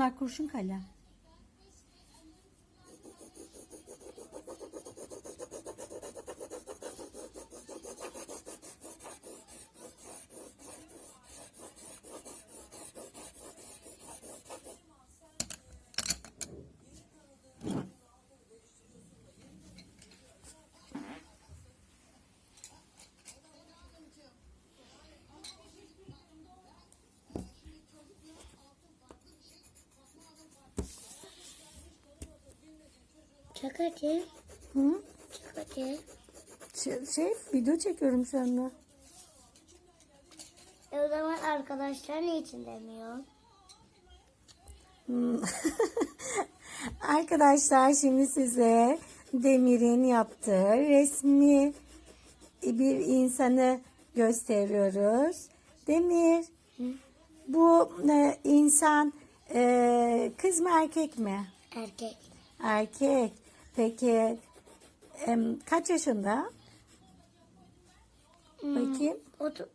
Bunlar kurşun kalem. Çak hadi. Hı? Çak hadi. Şey, şey video çekiyorum şu anda. E o zaman arkadaşlar niçin demiyor? Hmm. Arkadaşlar şimdi size Demir'in yaptığı resmi bir insanı gösteriyoruz. Demir, bu e, insan e, kız mı erkek mi? Erkek. Erkek. Peki em, kaç yaşında? Bakayım. O da-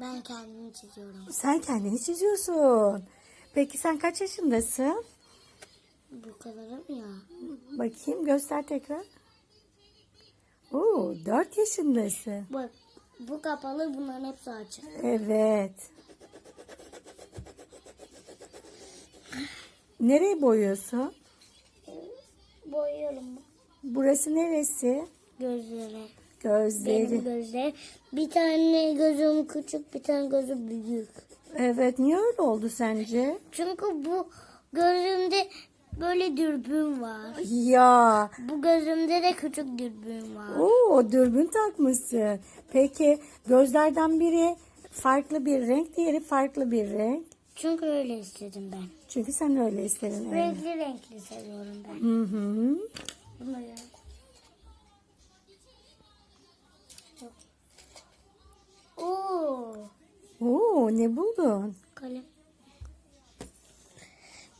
Ben kendimi çiziyorum. Sen kendini çiziyorsun. Peki sen kaç yaşındasın? Bu kadarım ya. Bakayım göster tekrar. Oo, 4 yaşındasın. Bak bu kapalı bunların hepsi açık. Evet. Nereyi boyuyorsun? Boyuyorum Burası neresi? gözleri. Benim Gözleri. gözlerim. Bir tane gözüm küçük bir tane gözüm büyük. Evet, niye öyle oldu sence? Çünkü bu gözümde böyle dürbün var. Ya, Bu gözümde de küçük dürbün var. Oo, dürbün takmışsın. Peki gözlerden biri farklı bir renk, diğeri farklı bir renk. Çünkü öyle istedim ben. Çünkü sen öyle istedin. Renkli renkli seviyorum ben. Hı hı. Bunları. Oo, Oo, ne buldun? kalem.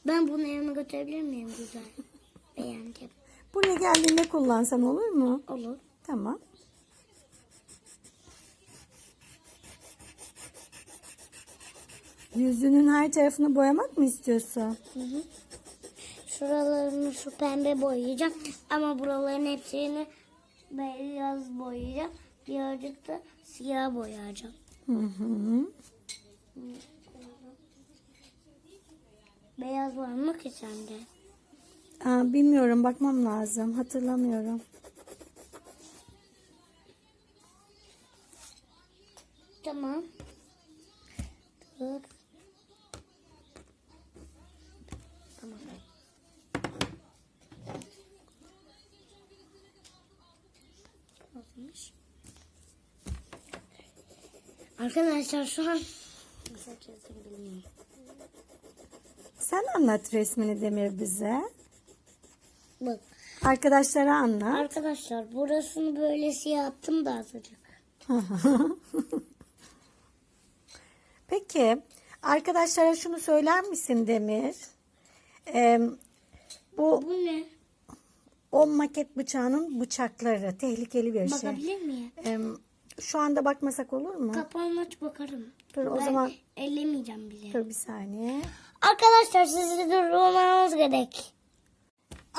Ben bunu evime götürebilir miyim güzel? Beğendim. Buraya geldiğinde kullansan olur mu? Olur. Tamam. Yüzünün her tarafını boyamak mı istiyorsun? Hı hı. Şuralarını şu pembe boyayacağım. Ama buraların hepsini beyaz boyayacağım. Birazcık da siyah boyayacağım. Hı hı. Beyaz var mı ki sende? Aa, bilmiyorum bakmam lazım. Hatırlamıyorum. Tamam. Dur. Tamam. Olmuş. Arkadaşlar şu an. Sen anlat resmini Demir bize. Bak Arkadaşlara anlat. arkadaşlar burasını böyle siyah yaptım da azıcık. Peki arkadaşlara şunu söyler misin Demir? Ee, bu Bu ne? o maket bıçağının bıçakları tehlikeli bir şey. Bakabilir miyim? Ee, şu anda bakmasak olur mu? Kapağını aç bakarım. Dur, o ben zaman- ellemeyeceğim bile. Dur bir saniye. Arkadaşlar sizi durmamamız gerek.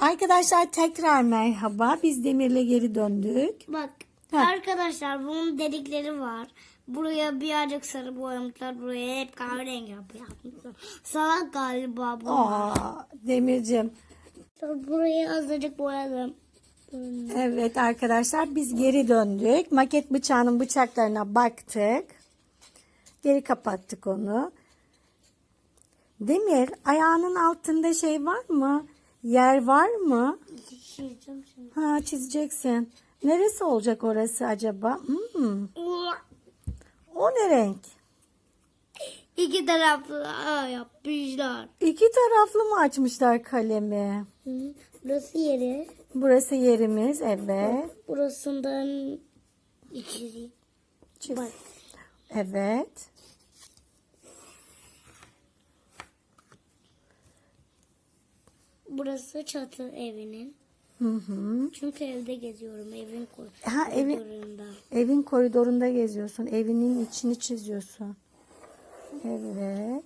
Arkadaşlar tekrar merhaba. Biz Demir'le geri döndük. Bak Ha. arkadaşlar bunun delikleri var. Buraya birazcık sarı boyamışlar. Buraya hep kahverengi yapmışlar. Salak galiba bu. Aa, Demir'cim. Burayı azıcık boyadım. Evet arkadaşlar biz geri döndük. Maket bıçağının bıçaklarına baktık. Geri kapattık onu. Demir ayağının altında şey var mı? Yer var mı? Çizeceğim şimdi. Ha çizeceksin. Neresi olacak orası acaba? Hmm. O ne renk? İki taraflı yapmışlar. İki taraflı mı açmışlar kalemi? Hı. Burası yeri. Burası yerimiz evet. Burasından ikisi. Çiz. Bak. Evet. Burası çatı evinin. Hı hı. Çünkü evde geziyorum. Evin koy. Ha, evi- koridorunda. Evin koridorunda geziyorsun. Evinin içini çiziyorsun. Evet.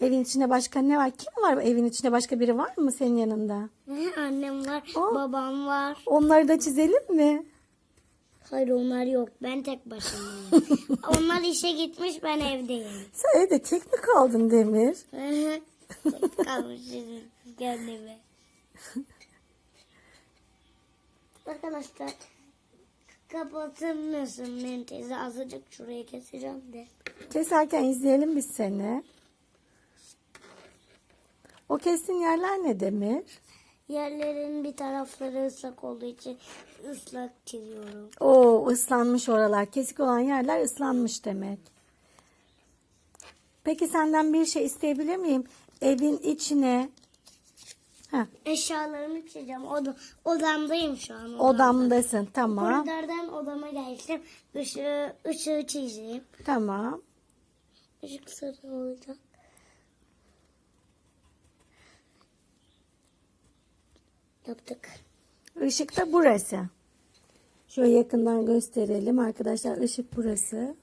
Evin içinde başka ne var? Kim var evin içinde başka biri var mı senin yanında? Annem var, Aa. babam var. Onları da çizelim mi? Hayır onlar yok. Ben tek başımayım. onlar işe gitmiş ben evdeyim. Sen evde tek mi kaldın Demir? Tek Kalmışız kendime. Arkadaşlar kapatır mısın benim teyze azıcık şurayı keseceğim de. Keserken izleyelim biz seni. O kestiğin yerler ne Demir? Yerlerin bir tarafları ıslak olduğu için ıslak çiziyorum. Oo ıslanmış oralar. Kesik olan yerler ıslanmış demek. Peki senden bir şey isteyebilir miyim? Evin içine Heh, Eşyalarımı çizeceğim. Oda, odamdayım şu an. odamdasın. Tamam. Koridordan odama geçtim. Işığı, ışığı çizeyim. Tamam. Işık sarı olacak. Yaptık. Işık da burası. Şöyle yakından gösterelim arkadaşlar. Işık burası.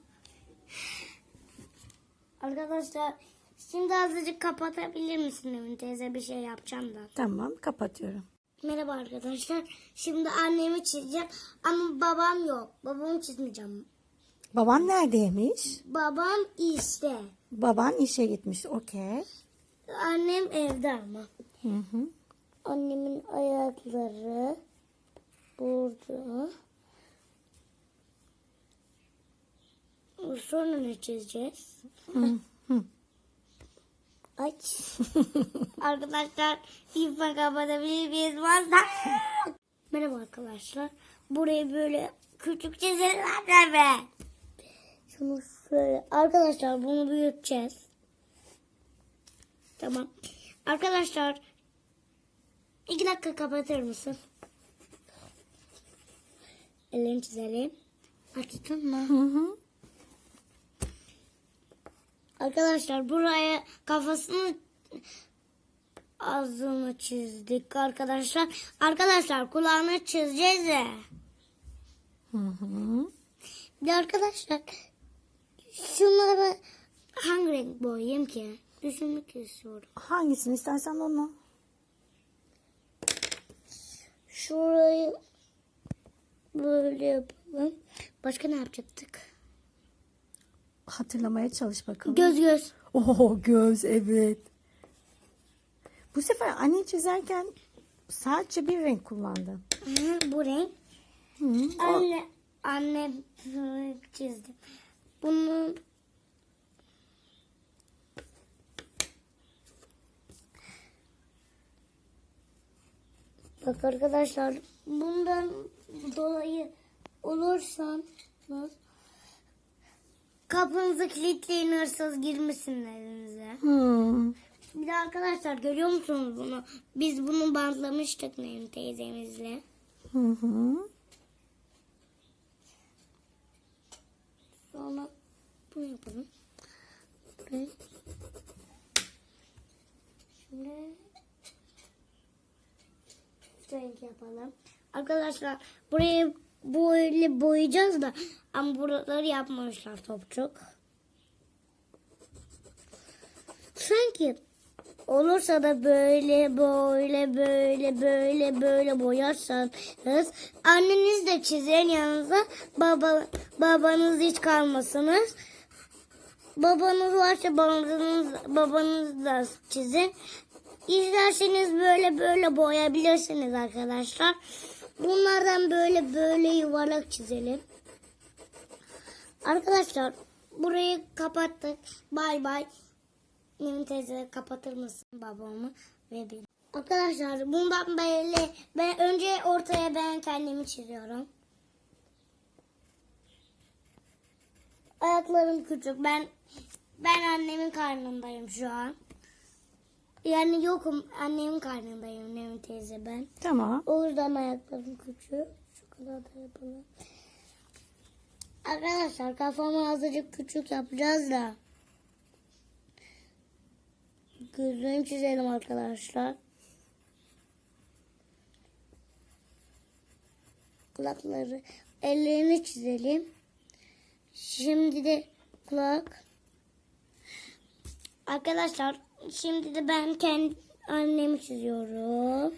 Arkadaşlar şimdi azıcık kapatabilir misin Emin teyze bir şey yapacağım da. Tamam kapatıyorum. Merhaba arkadaşlar. Şimdi annemi çizeceğim ama babam yok. Babamı çizmeyeceğim. Baban neredeymiş? Babam işte. Baban işe gitmiş. Okey. Annem evde ama. Hı hı. Annemin ayakları burada. Sonra ne çizeceğiz? Hı hı. Aç. arkadaşlar lütfen kapatabilir miyiz? Merhaba arkadaşlar. Burayı böyle küçük çizelim be. Şunu şöyle. Arkadaşlar bunu büyüteceğiz. Tamam. Arkadaşlar iki dakika kapatır mısın? Ellerini çizelim. Açtın mı? Hı hı. Arkadaşlar buraya kafasını ağzını çizdik arkadaşlar. Arkadaşlar kulağını çizeceğiz. Hı hı. Bir de arkadaşlar şunları hangi renk boyayayım ki? Düşünmek istiyorum. Hangisini istersen onu. Şurayı böyle yapalım. Başka ne yapacaktık? Hatırlamaya çalış bakalım. Göz göz. Oo göz evet. Bu sefer anne çizerken sadece bir renk kullandın. Hı, bu renk. Hı. O- Anne, anne bunu çizdim. Bunu Bak arkadaşlar bundan dolayı olursanız kapınızı kilitleyin hırsız girmesin evinize. Hı. Bir de arkadaşlar görüyor musunuz bunu? Biz bunu bantlamıştık benim teyzemizle. Hı hı. Sonra bunu yapalım. Buraya. Şimdi renk yapalım. Arkadaşlar burayı böyle boyayacağız da ama buraları yapmamışlar topçuk. Sanki olursa da böyle böyle böyle böyle böyle boyarsanız anneniz de çizer yanınıza baba babanız hiç kalmasınız. Babanız varsa babanız, babanız da çizin. İsterseniz böyle böyle boyayabilirsiniz arkadaşlar. Bunlardan böyle böyle yuvarlak çizelim. Arkadaşlar burayı kapattık. Bay bay. Nevin teyze kapatır mısın babamı ve beni? Arkadaşlar bundan böyle ben önce ortaya ben kendimi çiziyorum. Ayaklarım küçük. Ben ben annemin karnındayım şu an. Yani yokum annemin karnındayım Nevin teyze ben. Tamam. O yüzden ayaklarım küçük. Şu kadar da yapalım. Arkadaşlar kafamı azıcık küçük yapacağız da. Gözünü çizelim arkadaşlar. Kulakları, ellerini çizelim. Şimdi de kulak. Arkadaşlar Şimdi de ben kendi annemi çiziyorum.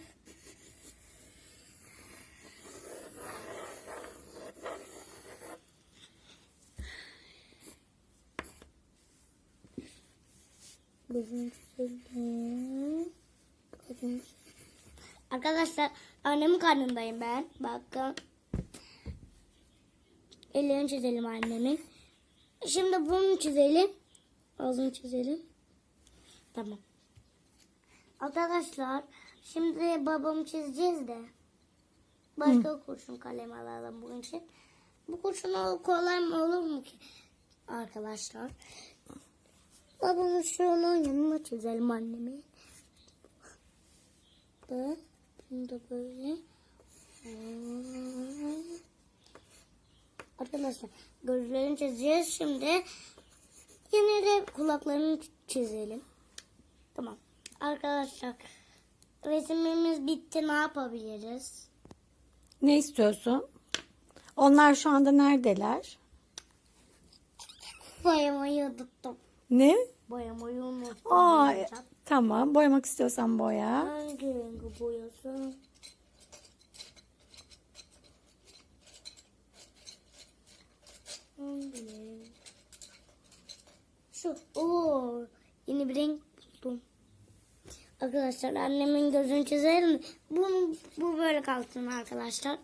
Arkadaşlar annemin karnındayım ben. Bakın. Ellerini çizelim annemin. Şimdi bunu çizelim. Ağzını çizelim. Tamam. Arkadaşlar şimdi babamı çizeceğiz de. Başka kurşun kalem alalım bunun için. Bu kurşun ol- kolay mı olur mu ki? Arkadaşlar. Babamın şunun yanına çizelim annemi. Da, bunu da böyle. Arkadaşlar gözlerini çizeceğiz şimdi. Yine de kulaklarını çizelim. Tamam. Arkadaşlar resimimiz bitti. Ne yapabiliriz? Ne istiyorsun? Onlar şu anda neredeler? Boyamayı unuttum. Ne? Boyamayı unuttum. Aa, Boyayacağım. tamam. Boyamak istiyorsan boya. Hangi rengi? Hangi renk? Şu. Oo, yeni bir renk buldum. Arkadaşlar annemin gözünü çizelim mi? Bu, bu böyle kalsın arkadaşlar.